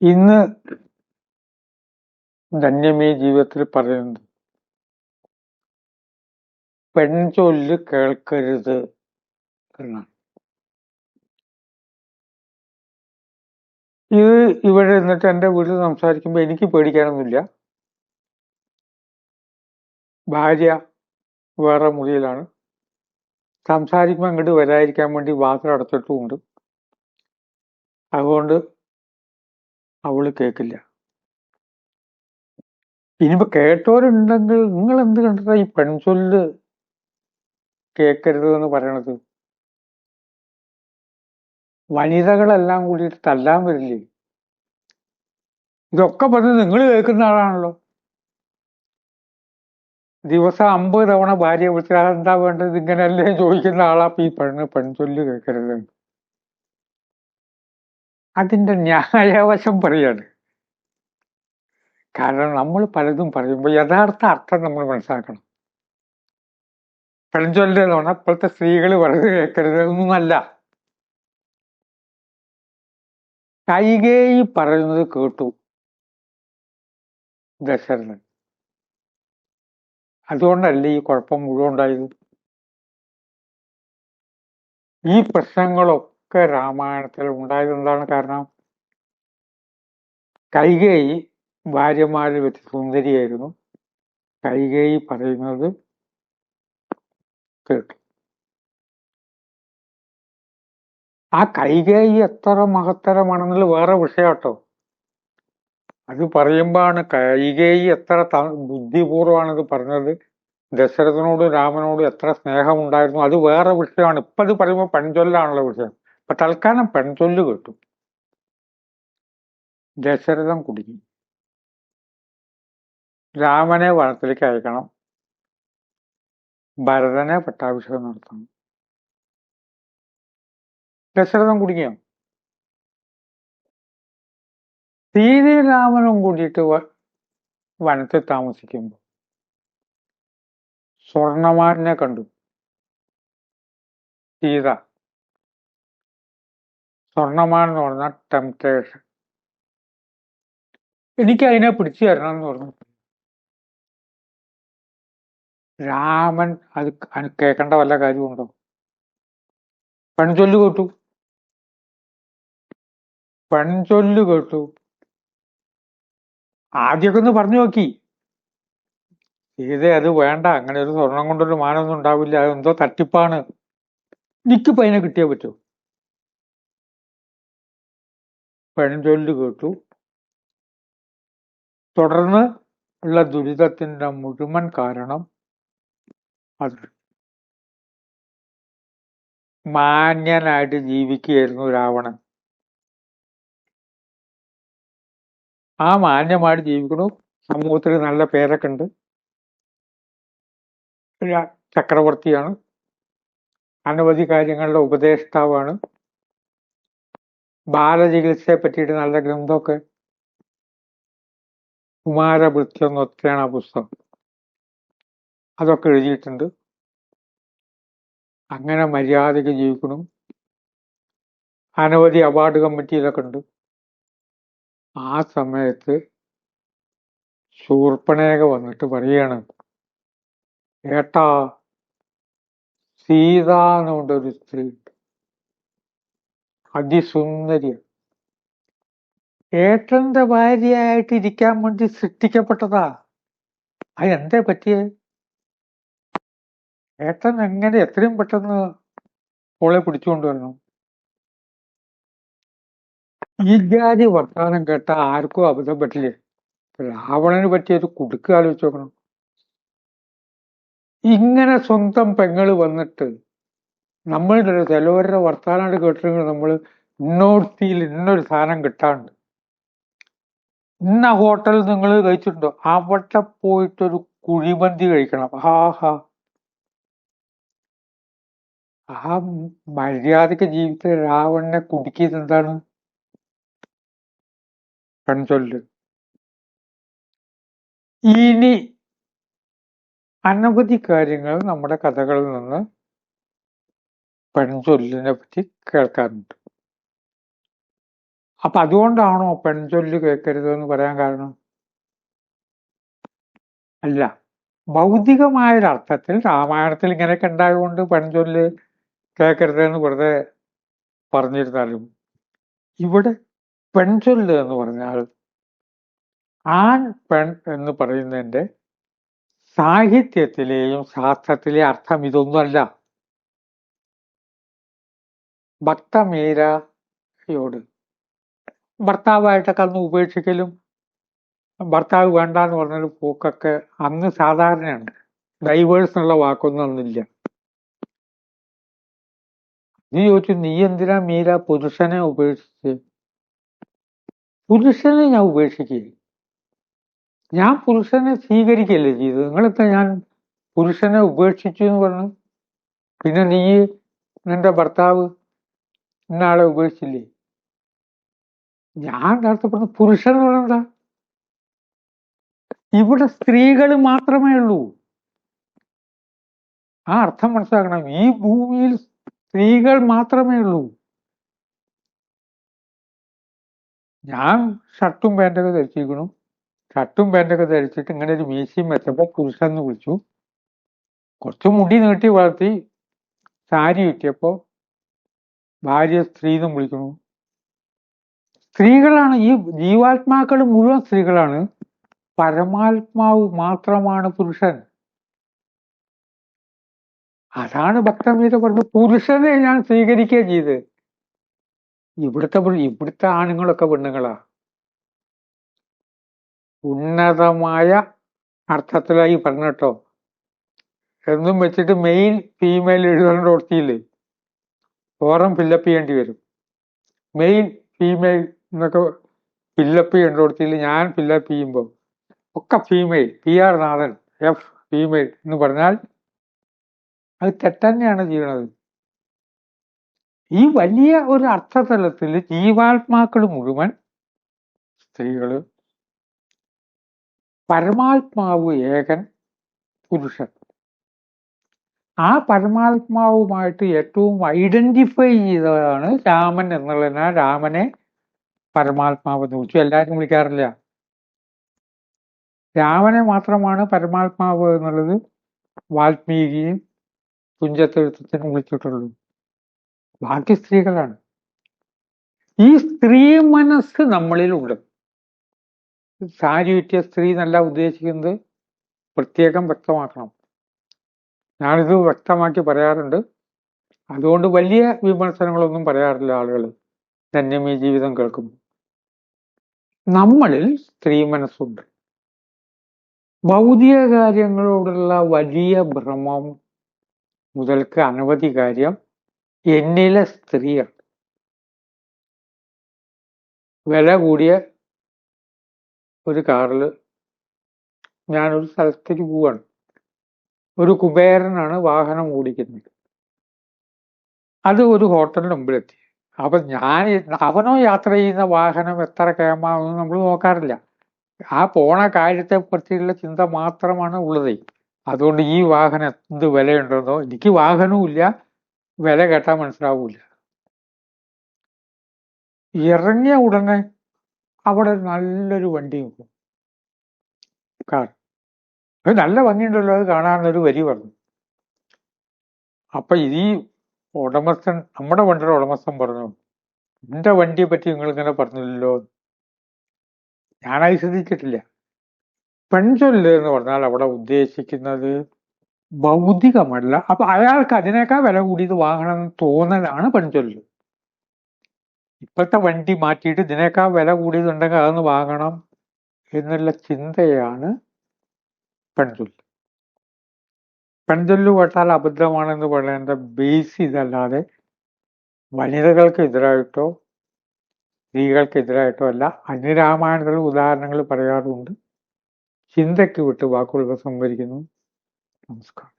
ഇന്ന് ധന്യമേ ജീവിതത്തിൽ പറയുന്നത് പെൺചൊല്ല് കേൾക്കരുത് എന്നാണ്. ഇത് ഇവിടെ നിന്നിട്ട് എന്റെ വീട്ടിൽ സംസാരിക്കുമ്പോൾ എനിക്ക് പേടിക്കാനൊന്നുമില്ല. ഭാര്യ വേറെ മുറിയിലാണ്. സംസാരിക്കുമ്പോൾ അങ്ങോട്ട് വരാതിരിക്കാൻ വേണ്ടി വാതിൽ അടച്ചിട്ടുമുണ്ട്. അതുകൊണ്ട് അവൾ കേൾക്കില്ല ഇനിയിപ്പോ കേട്ടവരുണ്ടെങ്കിൽ നിങ്ങൾ എന്ത് കണ്ടിട്ടാ ഈ പെൺചൊല്ല് കേൾക്കരുത് എന്ന് പറയണത്? വനിതകളെല്ലാം കൂടിയിട്ട് തല്ലാൻ വരില്ലേ? ഇതൊക്കെ പറഞ്ഞ് നിങ്ങൾ കേൾക്കുന്ന ആളാണല്ലോ. ദിവസം അമ്പത് തവണ ഭാര്യയെ വിളിച്ചാൽ എന്താ വേണ്ടത് ഇങ്ങനെയല്ലേ ചോദിക്കുന്ന ആളാ ഈ പെണ്ണ് പെൺചൊല്ല് കേൾക്കരുത് അതിന്റെ ന്യായവശം പറയാണ്. കാരണം നമ്മൾ പലതും പറയുമ്പോൾ യഥാർത്ഥ അർത്ഥം നമ്മൾ മനസ്സിലാക്കണം. പെൺചൊല്ല് എന്ന് പറഞ്ഞാൽ ഇപ്പോഴത്തെ സ്ത്രീകൾ വളരെ കേൾക്കരുത് ഒന്നുമല്ല കൈകേയി പറയുന്നത് കേട്ടു. ദശരഥൻ. അതുകൊണ്ടല്ലേ ഈ കുഴപ്പം മുഴുവൻ ഉണ്ടായത്? ഈ പ്രശ്നങ്ങളൊക്കെ രാമായണത്തിൽ ഉണ്ടായത് എന്താണ് കാരണം? കൈകേയി ഭാര്യമാരിൽ വെച്ച് സുന്ദരിയായിരുന്നു. കൈകേയി പറയുന്നത് കേട്ടു. ആ കൈകേയി എത്ര മഹത്തരമാണെന്നുള്ള വേറെ വിഷയം കേട്ടോ അത് പറയുമ്പോഴാണ് കൈകേയി എത്ര ബുദ്ധിപൂർവമാണ് ഇത് പറഞ്ഞത്. ദശരഥനോടും രാമനോടും എത്ര സ്നേഹമുണ്ടായിരുന്നു. അത് വേറെ വിഷയമാണ്. ഇപ്പൊ അത് പറയുമ്പോൾ പഞ്ചൊല്ലാണുള്ള വിഷയം. ഇപ്പൊ തൽക്കാലം പെൺതൊല്ല് കേട്ടു. ദശരഥം കുടുങ്ങി. രാമനെ വനത്തിലേക്ക് അയക്കണം. ഭരതനെ പട്ടാഭിഷേകം നടത്തണം. ദശരഥം കുടുങ്ങിയോ? സീതയും രാമനും കൂടിയിട്ട് വനത്തിൽ താമസിക്കുമ്പോൾ സ്വർണമാരനെ കണ്ടു. സീത. സ്വർണമാൻ എന്ന് പറഞ്ഞ ടെംപ്റ്റേഷൻ എനിക്ക് അതിനെ പിടിച്ചു തരണം എന്ന് പറഞ്ഞു. രാമൻ അത് കേൾക്കേണ്ട വല്ല കാര്യമുണ്ടോ? പെൺചൊല്ലു കേട്ടു. പെൺചൊല്ലു കേട്ടു. ആദ്യമൊക്കെ ഒന്ന് പറഞ്ഞു നോക്കി. സീത അത് വേണ്ട. അങ്ങനെ ഒരു സ്വർണം കൊണ്ടൊരു മാനൊന്നും ഉണ്ടാവില്ല. അതെന്തോ തട്ടിപ്പാണ്. എനിക്കിപ്പോ അതിനെ കിട്ടിയേ പറ്റൂ. പെൺചൊല്ലു കേട്ടു. തുടർന്ന് ഉള്ള ദുരിതത്തിന്റെ മുഴുവൻ കാരണം അത്. മാന്യനായിട്ട് ജീവിക്കുകയായിരുന്നു രാവണൻ. ആ മാന്യമായിട്ട് ജീവിക്കണു. സമൂഹത്തിൽ നല്ല പേരൊക്കെ ഉണ്ട്. ചക്രവർത്തിയാണ്. അനവധി കാര്യങ്ങളുടെ ഉപദേഷ്ടാവാണ്. ബാലചികിത്സയെ പറ്റിയിട്ട് നല്ല ഗ്രന്ഥമൊക്കെ. കുമാരവൃത്യം എന്നൊക്കെയാണ് ആ പുസ്തകം. അതൊക്കെ എഴുതിയിട്ടുണ്ട്. അങ്ങനെ മര്യാദയ്ക്ക് ജീവിക്കണം. അനവധി അവാർഡ് കമ്മിറ്റിയിലൊക്കെ ഉണ്ട്. ആ സമയത്ത് ശൂർപ്പണേക വന്നിട്ട് പറയാണ് ഏട്ടാ സീത എന്നുകൊണ്ടൊരു സ്ത്രീ അതിസുന്ദരിയ. ഏട്ടന്റെ ഭാര്യയായിട്ട് ഇരിക്കാൻ വേണ്ടി സൃഷ്ടിക്കപ്പെട്ടതാ. അത് എന്തേ പറ്റിയേ? ഏട്ടൻ എങ്ങനെ എത്രയും പെട്ടെന്ന് ഓളെ പിടിച്ചുകൊണ്ടുവരണം ഈ ജാതി വർത്താനം കേട്ട ആർക്കും അബദ്ധം പറ്റില്ലേ? രാവണന് പറ്റിയൊരു കുടുക്ക് ആലോചിച്ച് നോക്കണം. ഇങ്ങനെ സ്വന്തം പെങ്ങൾ വന്നിട്ട് നമ്മളുടെ ചിലവരുടെ വർത്തമാനമായിട്ട് കേട്ടിട്ടുണ്ടെങ്കിൽ നമ്മൾ ഇന്നോർത്തിയിൽ ഇന്നൊരു സാധനം കിട്ടാണ്ട്. ഇന്ന ഹോട്ടൽ നിങ്ങൾ കഴിച്ചിട്ടുണ്ടോ? അവിടെ പോയിട്ടൊരു കുഴിമന്തി കഴിക്കണം. ആഹാ. ആ മര്യാദയ്ക്ക് ജീവിച്ച രാവണനെ കുടുക്കിയത് എന്താണ്? കൺസൊല്ല് ഇനി അനവധി കാര്യങ്ങൾ നമ്മുടെ കഥകളിൽ നിന്ന് പെൺചൊല്ലിനെ പറ്റി കേൾക്കാറുണ്ട്. അപ്പൊ അതുകൊണ്ടാണോ പെൺചൊല്ല് കേൾക്കരുത് എന്ന് പറയാൻ കാരണം? അല്ല. ഭൗതികമായൊരർത്ഥത്തിൽ രാമായണത്തിൽ ഇങ്ങനെയൊക്കെ ഉണ്ടായതുകൊണ്ട് പെൺചൊല്ല് കേൾക്കരുത് എന്ന് വെറുതെ പറഞ്ഞിരുന്നാലും ഇവിടെ പെൺചൊല്ല് എന്ന് പറഞ്ഞാൽ ആൺ പെൺ എന്ന് പറയുന്നതിന്റെ സാഹിത്യത്തിലെയും ശാസ്ത്രത്തിലെയും അർത്ഥം ഇതൊന്നുമല്ല. ഭക്തമീരയോട് ഭർത്താവായിട്ടൊക്കെ അന്ന് ഉപേക്ഷിക്കലും ഭർത്താവ് വേണ്ട എന്ന് പറഞ്ഞൊരു പോക്കൊക്കെ അന്ന് സാധാരണയാണ് ഡൈവേഴ്സ് എന്നുള്ള വാക്കൊന്നും അന്നില്ല. നീ ചോദിച്ചു നീ എന്തിനാ മീര പുരുഷനെ ഉപേക്ഷിച്ച്? പുരുഷനെ ഞാൻ ഉപേക്ഷിക്കുകയും ഞാൻ പുരുഷനെ സ്വീകരിക്കല്ലേ ചെയ്തു നിങ്ങളിപ്പോ ഞാൻ പുരുഷനെ ഉപേക്ഷിച്ചു എന്ന് പറഞ്ഞു. പിന്നെ നീ നിന്റെ ഭർത്താവ് ഇന്നാളെ ഉപേക്ഷിച്ചില്ലേ? ഞാൻ നേരത്തെ പുരുഷൻ എന്ന് പറഞ്ഞെന്താ ഇവിടെ സ്ത്രീകൾ മാത്രമേ ഉള്ളൂ. ആ അർത്ഥം മനസ്സിലാക്കണം. ഈ ഭൂമിയിൽ സ്ത്രീകൾ മാത്രമേ ഉള്ളൂ. ഞാൻ ഷർട്ടും പാന്റൊക്കെ ധരിച്ചിരിക്കണു ഷർട്ടും പാന്റൊക്കെ ധരിച്ചിട്ട് ഇങ്ങനെ ഒരു മീശയും വെച്ചപ്പോൾ പുരുഷൻ എന്ന് വിളിച്ചു. കുറച്ച് മുടി നീട്ടി വളർത്തി സാരി കിട്ടിയപ്പോ ഭാര്യ സ്ത്രീ എന്നും വിളിക്കുന്നു. സ്ത്രീകളാണ് ഈ ജീവാത്മാക്കൾ മുഴുവൻ സ്ത്രീകളാണ്. പരമാത്മാവ് മാത്രമാണ് പുരുഷൻ. അതാണ് ഭക്തമീര പറഞ്ഞത് പുരുഷനെ ഞാൻ സ്വീകരിക്കുക ചെയ്ത് ഇവിടുത്തെ ഇവിടുത്തെ ആണുങ്ങളൊക്കെ പെണ്ണുങ്ങളാ. ഉന്നതമായ അർത്ഥത്തിലായി പറഞ്ഞട്ടോ എന്നും വെച്ചിട്ട് മെയിൻ ഫീമെയിൽ എഴുതേണ്ട കൊടുത്തില്ലേ ഫോറം ഫില്ലപ്പ് ചെയ്യേണ്ടി വരും. മെയിൻ ഫീമെയിൽ എന്നൊക്കെ ഫില്ലപ്പ് ചെയ്യേണ്ട കൊടുത്തില്ല ഞാൻ ഫില്ലപ്പ് ചെയ്യുമ്പോൾ ഒക്കെ female P R Nathan F female എന്ന് പറഞ്ഞാൽ അത് തെറ്റന്നെയാണ് ചെയ്യണത്. ഈ വലിയ ഒരു അർത്ഥതലത്തിൽ ജീവാത്മാക്കൾ മുഴുവൻ സ്ത്രീകൾ പരമാത്മാവ് ഏകൻ പുരുഷൻ. ആ പരമാത്മാവുമായിട്ട് ഏറ്റവും ഐഡന്റിഫൈ ചെയ്തതാണ് രാമൻ എന്നുള്ളതിനാൽ രാമനെ പരമാത്മാവ് എന്ന് വിളിച്ചു. എല്ലാവരും വിളിക്കാറില്ല. രാമനെ മാത്രമാണ് പരമാത്മാവ് എന്നുള്ളത് വാൽമീകിയും തുഞ്ചത്തെഴുത്തച്ഛനും വിളിച്ചിട്ടുള്ളൂ. ബാക്കി സ്ത്രീകളാണ്. ഈ സ്ത്രീ മനസ്സ് നമ്മളിലുണ്ട്. സാരി കിട്ടിയ സ്ത്രീ എന്നല്ല ഉദ്ദേശിക്കുന്നത്. പ്രത്യേകം വ്യക്തമാക്കണം. ഞാനിത് വ്യക്തമാക്കി പറയാറുണ്ട്. അതുകൊണ്ട് വലിയ വിമർശനങ്ങളൊന്നും പറയാറില്ല ആളുകൾ ധന്യമീ ജീവിതം കേൾക്കുമ്പോൾ നമ്മളിൽ സ്ത്രീ മനസ്സുണ്ട്. ഭൗതിക കാര്യങ്ങളോടുള്ള വലിയ ഭ്രമം മുതൽക്ക് അനവധി കാര്യം എന്നിലെ സ്ത്രീയാണ്. വില കൂടിയ ഒരു കാറിൽ ഞാനൊരു സ്ഥലത്തേക്ക് പോവാണ്. ഒരു കുബേരനാണ് വാഹനം ഓടിക്കുന്നത്. അത് ഒരു ഹോട്ടലിന് മുമ്പിലെത്തി. അപ്പൊ ഞാൻ അവനോ യാത്ര ചെയ്യുന്ന വാഹനം എത്ര കേമാണെന്ന് നമ്മൾ നോക്കാറില്ല. ആ പോണ കാര്യത്തെ പറ്റിയുള്ള ചിന്ത മാത്രമാണ് ഉള്ളത്. അതുകൊണ്ട് ഈ വാഹനം എന്ത് വിലയുണ്ടെന്നോ എനിക്ക് വാഹനവും ഇല്ല. വില കേട്ടാൽ മനസ്സിലാവൂല. ഇറങ്ങിയ ഉടനെ അവിടെ നല്ലൊരു വണ്ടി കാർ അത് നല്ല ഭംഗിയുണ്ടല്ലോ അത് കാണാനൊരു വരി പറഞ്ഞു. അപ്പൊ ഈ ഉടമസ്ഥൻ നമ്മുടെ വണ്ടിയുടെ ഉടമസ്ഥൻ പറഞ്ഞു എന്റെ വണ്ടിയെ പറ്റി നിങ്ങൾ ഇങ്ങനെ പറഞ്ഞില്ലല്ലോ. ഞാനായി ശ്രദ്ധിച്ചിട്ടില്ല. പെൺചൊല്ല് എന്ന് പറഞ്ഞാൽ അവിടെ ഉദ്ദേശിക്കുന്നത് ഭൗതികമല്ല. അപ്പൊ അയാൾക്ക് അതിനേക്കാൾ വില കൂടിയത് വാങ്ങണം എന്ന് തോന്നലാണ് പെൺചൊല്ല് ഇപ്പോഴത്തെ വണ്ടി മാറ്റിയിട്ട് ഇതിനേക്കാൾ വില കൂടിയതുണ്ടെങ്കിൽ അതൊന്ന് വാങ്ങണം എന്നുള്ള ചിന്തയാണ് പെൺചൊല്ല്. പെൺചൊല്ല് കേട്ടാൽ അബദ്ധമാണെന്ന് പറയേണ്ട ബേസ് ഇതല്ലാതെ വനിതകൾക്ക് എതിരായിട്ടോ സ്ത്രീകൾക്കെതിരായിട്ടോ അല്ല അന്യരാമായണത്തിൽ ഉദാഹരണങ്ങൾ പറയാറുണ്ട്. ചിന്തയ്ക്ക് വിട്ട് വാക്കുകൾ സംഭരിക്കുന്നു നമസ്കാരം.